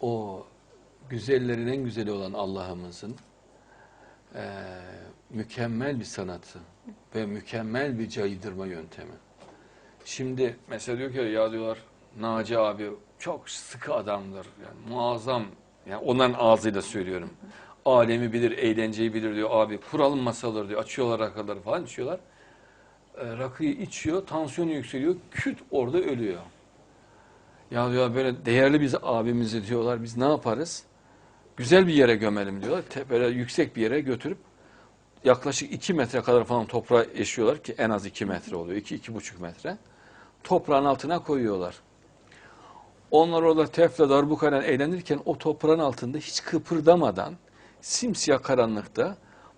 o güzellerin en güzeli olan Allah'ımızın eee, mükemmel bir sanatı ve mükemmel bir caydırma yöntemi. Şimdi mesela diyor ki ya diyorlar Naci abi çok sıkı adamdır. Yani muazzam. Yani onların ağzıyla söylüyorum. Alemi bilir, eğlenceyi bilir diyor abi. Kuralım masaları diyor. Açıyorlar rakıları falan içiyorlar. E, rakıyı içiyor, tansiyonu yükseliyor. Küt orada ölüyor. Ya diyor böyle değerli biz abimizi diyorlar. Biz ne yaparız? Güzel bir yere gömelim diyorlar. Te- Böyle yüksek bir yere götürüp yaklaşık 2 metre kadar falan toprağa eşiyorlar ki en az 2 metre oluyor. 2-2,5 metre. Toprağın altına koyuyorlar. Onlar orada tefle darbukayla eğlenirken o toprağın altında hiç kıpırdamadan simsiyah karanlıkta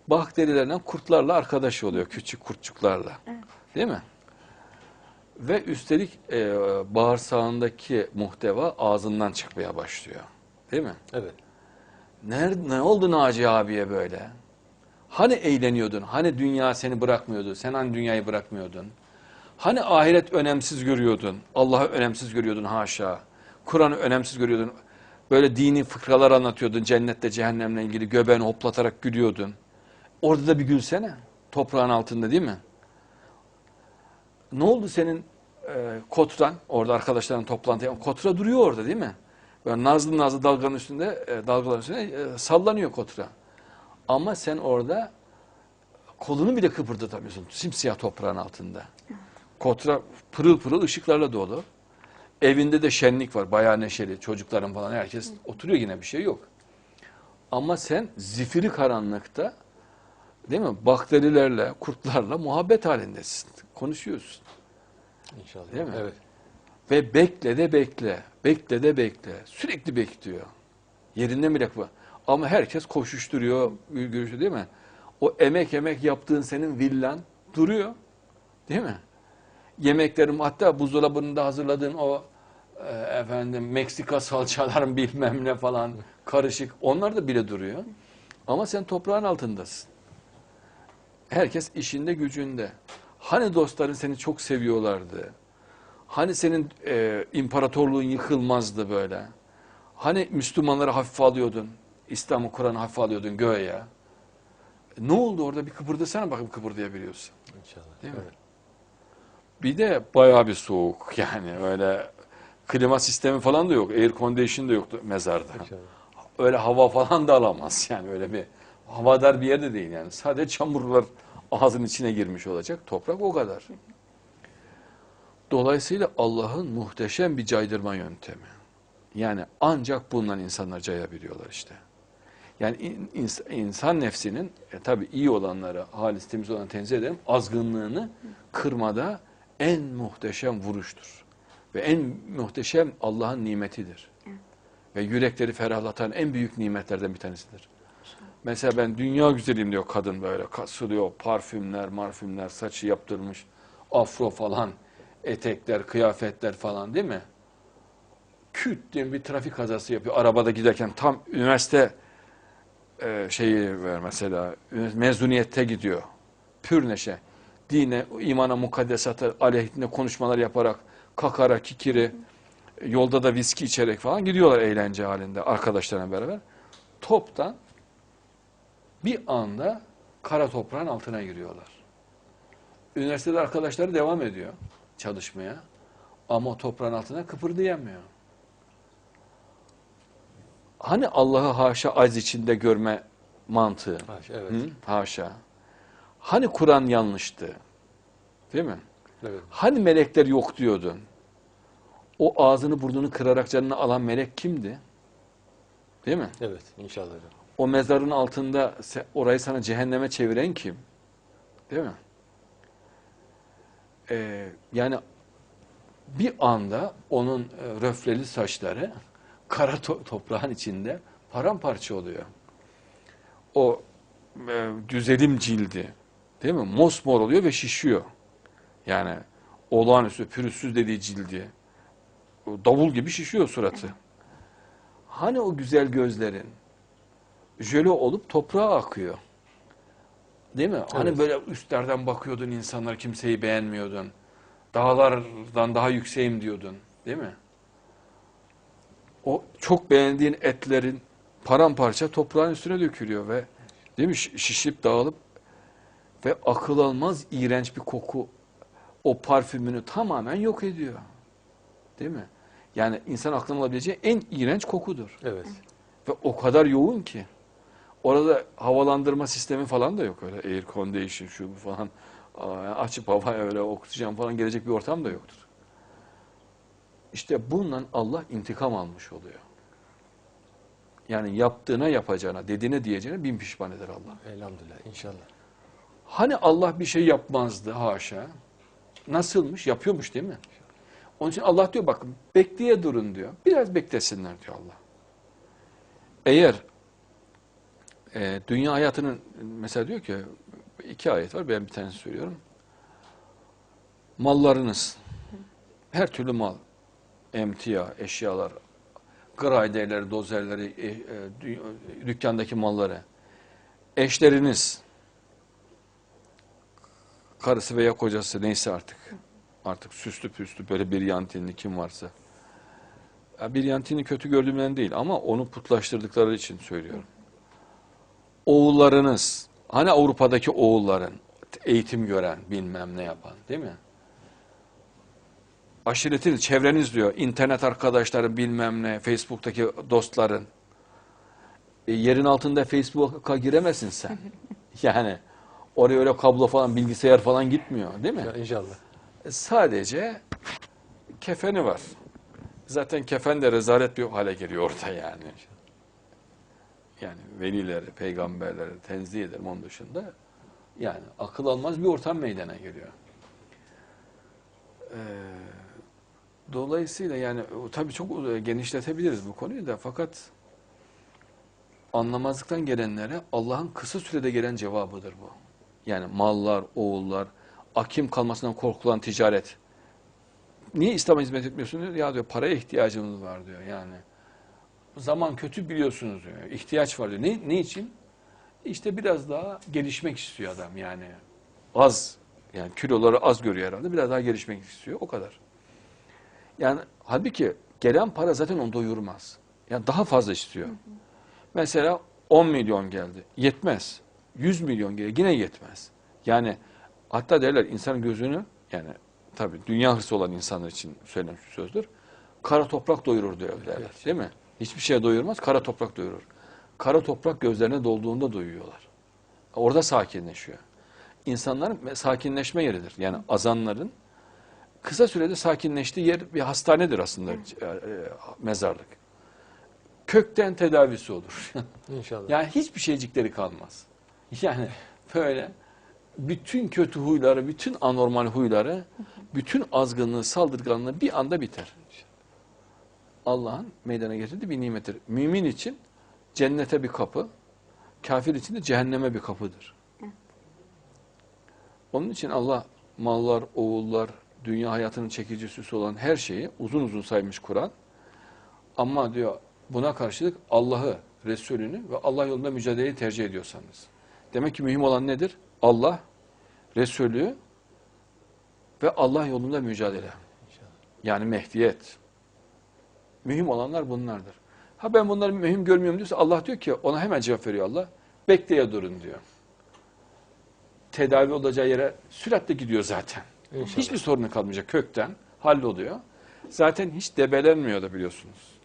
bakterilerle kurtlarla arkadaş oluyor. Küçük kurtçuklarla. Değil mi? Ve üstelik e, bağırsağındaki muhteva ağzından çıkmaya başlıyor. Değil mi? Evet. Nerede, ne oldu Naci abiye böyle? Hani eğleniyordun? Hani dünya seni bırakmıyordu? Sen hani dünyayı bırakmıyordun? Hani ahiret önemsiz görüyordun? Allah'ı önemsiz görüyordun haşa. Kur'an'ı önemsiz görüyordun. Böyle dini fıkralar anlatıyordun cennette cehennemle ilgili göbeğini hoplatarak gülüyordun. Orada da bir gülsene. Toprağın altında değil mi? Ne oldu senin e, kotran? Orada arkadaşların toplantıya. Kotra duruyor orada değil mi? Böyle nazlı nazlı dalganın üstünde, e, dalgaların üstünde e, sallanıyor kotra. Ama sen orada kolunu bile kıpırdatamıyorsun. Simsiyah toprağın altında. Kotra pırıl pırıl ışıklarla dolu. Evinde de şenlik var. Bayağı neşeli. Çocukların falan herkes oturuyor yine bir şey yok. Ama sen zifiri karanlıkta değil mi? Bakterilerle, kurtlarla muhabbet halindesin. Konuşuyorsun. İnşallah. Değil mi? Evet. Ve bekle de bekle. Bekle de bekle. Sürekli bekliyor. Yerinde bile var. Ama herkes koşuşturuyor, görüşüyor değil mi? O emek emek yaptığın senin villan duruyor. Değil mi? Yemeklerim hatta buzdolabında hazırladığın o e, efendim Meksika salçaların bilmem ne falan karışık onlar da bile duruyor. Ama sen toprağın altındasın. Herkes işinde gücünde. Hani dostların seni çok seviyorlardı? Hani senin e, imparatorluğun yıkılmazdı böyle? Hani Müslümanları hafife alıyordun? İslam'ı, Kur'an'ı hafife alıyordun göğe. Ne oldu orada bir kıpırdasana bakayım kıpırdayabiliyorsun. İnşallah. Değil mi? Evet. Bir de bayağı bir soğuk yani öyle klima sistemi falan da yok. Air condition da yoktu mezarda. İnşallah. Öyle hava falan da alamaz yani öyle bir havadar bir yerde değil yani. Sadece çamurlar ağzın içine girmiş olacak. Toprak o kadar. Dolayısıyla Allah'ın muhteşem bir caydırma yöntemi. Yani ancak bundan insanlar cayabiliyorlar işte. Yani in- ins- insan nefsinin e, tabii iyi olanları, halis temiz olanı tenzih ederim, azgınlığını kırmada en muhteşem vuruştur. Ve en muhteşem Allah'ın nimetidir. Ve yürekleri ferahlatan en büyük nimetlerden bir tanesidir. Mesela ben dünya güzelim diyor kadın böyle. Kasılıyor parfümler marfümler saçı yaptırmış. Afro falan etekler kıyafetler falan değil mi? Küt diye bir trafik kazası yapıyor. Arabada giderken tam üniversite e, şeyi ver mesela mezuniyette gidiyor. Pür neşe. Dine imana mukaddesata aleyhine konuşmalar yaparak kakara kikiri yolda da viski içerek falan gidiyorlar eğlence halinde arkadaşlarına beraber. Toptan bir anda kara toprağın altına giriyorlar. Üniversitede arkadaşları devam ediyor çalışmaya ama toprağın altına kıpırdayamıyor. Hani Allah'ı haşa az içinde görme mantığı? Haşa, evet. Hı? Haşa. Hani Kur'an yanlıştı? Değil mi? Evet. Hani melekler yok diyordun? O ağzını burnunu kırarak canını alan melek kimdi? Değil mi? Evet. İnşallah. O mezarın altında orayı sana cehenneme çeviren kim? Değil mi? Ee, yani bir anda onun e, röfleli saçları kara to- toprağın içinde paramparça oluyor. O e, güzelim cildi değil mi? Mosmor oluyor ve şişiyor. Yani olağanüstü pürüzsüz dediği cildi. Davul gibi şişiyor suratı. Hani o güzel gözlerin, jöle olup toprağa akıyor. Değil mi? Hani Evet. böyle üstlerden bakıyordun insanlar kimseyi beğenmiyordun. Dağlardan daha yükseğim diyordun. Değil mi? o çok beğendiğin etlerin paramparça toprağın üstüne dökülüyor ve değil mi Şi- şişip dağılıp ve akıl almaz iğrenç bir koku o parfümünü tamamen yok ediyor. Değil mi? Yani insan aklına alabileceği en iğrenç kokudur. Evet. Ve o kadar yoğun ki. Orada havalandırma sistemi falan da yok öyle. Air condition şu bu falan. Açıp hava öyle oksijen falan gelecek bir ortam da yoktur. İşte bundan Allah intikam almış oluyor. Yani yaptığına yapacağına, dediğine diyeceğine bin pişman eder Allah. Elhamdülillah inşallah. Hani Allah bir şey yapmazdı haşa. Nasılmış? Yapıyormuş değil mi? Onun için Allah diyor bakın bekleye durun diyor. Biraz beklesinler diyor Allah. Eğer e, dünya hayatının mesela diyor ki iki ayet var ben bir tane söylüyorum. Mallarınız her türlü mal emtia, eşyalar, grayderleri, dozerleri, e, e, dü- dükkandaki malları, eşleriniz, karısı veya kocası neyse artık. Artık süslü püslü böyle bir yantinli kim varsa. Bir yantini kötü gördüğümden değil ama onu putlaştırdıkları için söylüyorum. Oğullarınız, hani Avrupa'daki oğulların eğitim gören, bilmem ne yapan değil mi? Aşiretiniz, çevreniz diyor, internet arkadaşların bilmem ne, Facebook'taki dostların. E, yerin altında Facebook'a giremezsin sen. yani oraya öyle kablo falan, bilgisayar falan gitmiyor değil mi? Ya, İnşallah. Sadece kefeni var. Zaten kefen de rezalet bir hale geliyor orada yani. Yani velileri, peygamberleri tenzih ederim onun dışında. Yani akıl almaz bir ortam meydana geliyor. Ee, dolayısıyla yani o tabii çok e, genişletebiliriz bu konuyu da fakat anlamazlıktan gelenlere Allah'ın kısa sürede gelen cevabıdır bu. Yani mallar, oğullar, akim kalmasından korkulan ticaret. Niye İslam'a hizmet etmiyorsun diyor. Ya diyor paraya ihtiyacımız var diyor yani. Zaman kötü biliyorsunuz diyor. İhtiyaç var diyor. Ne, ne için? İşte biraz daha gelişmek istiyor adam yani. Az yani kiloları az görüyor herhalde. Biraz daha gelişmek istiyor. O kadar. Yani halbuki gelen para zaten onu doyurmaz. Yani daha fazla istiyor. Mesela 10 milyon geldi. Yetmez. 100 milyon geldi. Yine yetmez. Yani hatta derler insanın gözünü yani tabii dünya hırsı olan insanlar için söylenmiş bir sözdür. Kara toprak doyurur diyor derler. Evet. Değil mi? Hiçbir şeye doyurmaz. Kara toprak doyurur. Kara toprak gözlerine dolduğunda doyuyorlar. Orada sakinleşiyor. İnsanların sakinleşme yeridir. Yani azanların kısa sürede sakinleştiği yer bir hastanedir aslında e, e, mezarlık. Kökten tedavisi olur. İnşallah. yani hiçbir şeycikleri kalmaz. Yani böyle bütün kötü huyları, bütün anormal huyları, bütün azgınlığı, saldırganlığı bir anda biter. Allah'ın meydana getirdiği bir nimettir. Mümin için cennete bir kapı, kafir için de cehenneme bir kapıdır. Onun için Allah mallar, oğullar, dünya hayatının çekici süsü olan her şeyi uzun uzun saymış Kur'an. Ama diyor buna karşılık Allah'ı, Resulünü ve Allah yolunda mücadeleyi tercih ediyorsanız. Demek ki mühim olan nedir? Allah, Resulü ve Allah yolunda mücadele. Yani mehdiyet. Mühim olanlar bunlardır. Ha ben bunları mühim görmüyorum diyorsa Allah diyor ki ona hemen cevap veriyor Allah. Bekleye durun diyor. Tedavi olacağı yere süratle gidiyor zaten. İnşallah. Hiçbir sorunu kalmayacak kökten halloluyor. Zaten hiç debelenmiyor da biliyorsunuz.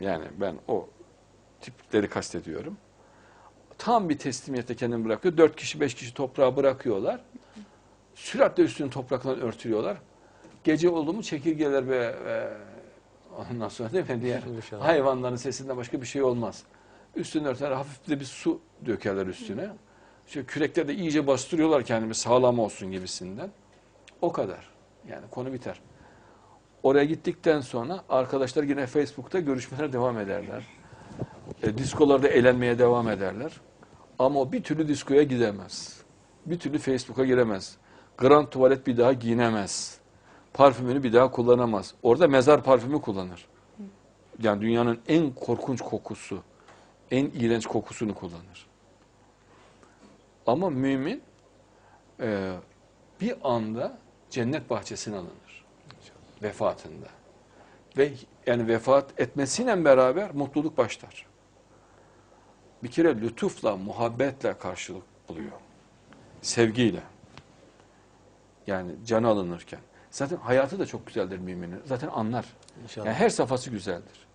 Yani ben o tipleri kastediyorum. Tam bir teslimiyette kendini bırakıyor. Dört kişi, beş kişi toprağa bırakıyorlar. Süratle üstünü toprakla örtülüyorlar. Gece oldu mu çekirgeler ve, ve ondan sonra değil mi diğer İnşallah. hayvanların sesinden başka bir şey olmaz. Üstünü örter, hafif de bir su dökerler üstüne. İşte kürekler de iyice bastırıyorlar kendimi sağlam olsun gibisinden. O kadar. Yani konu biter. Oraya gittikten sonra arkadaşlar yine Facebook'ta görüşmeler devam ederler. E, diskolarda eğlenmeye devam ederler. Ama o bir türlü diskoya gidemez. Bir türlü Facebook'a giremez. Grand tuvalet bir daha giyinemez. Parfümünü bir daha kullanamaz. Orada mezar parfümü kullanır. Yani dünyanın en korkunç kokusu, en iğrenç kokusunu kullanır. Ama mümin e, bir anda cennet bahçesine alınır. Vefatında. Ve yani vefat etmesiyle beraber mutluluk başlar. Bir kere lütufla, muhabbetle karşılık buluyor. Sevgiyle. Yani canı alınırken. Zaten hayatı da çok güzeldir müminin. Zaten anlar. İnşallah. Yani her safhası güzeldir.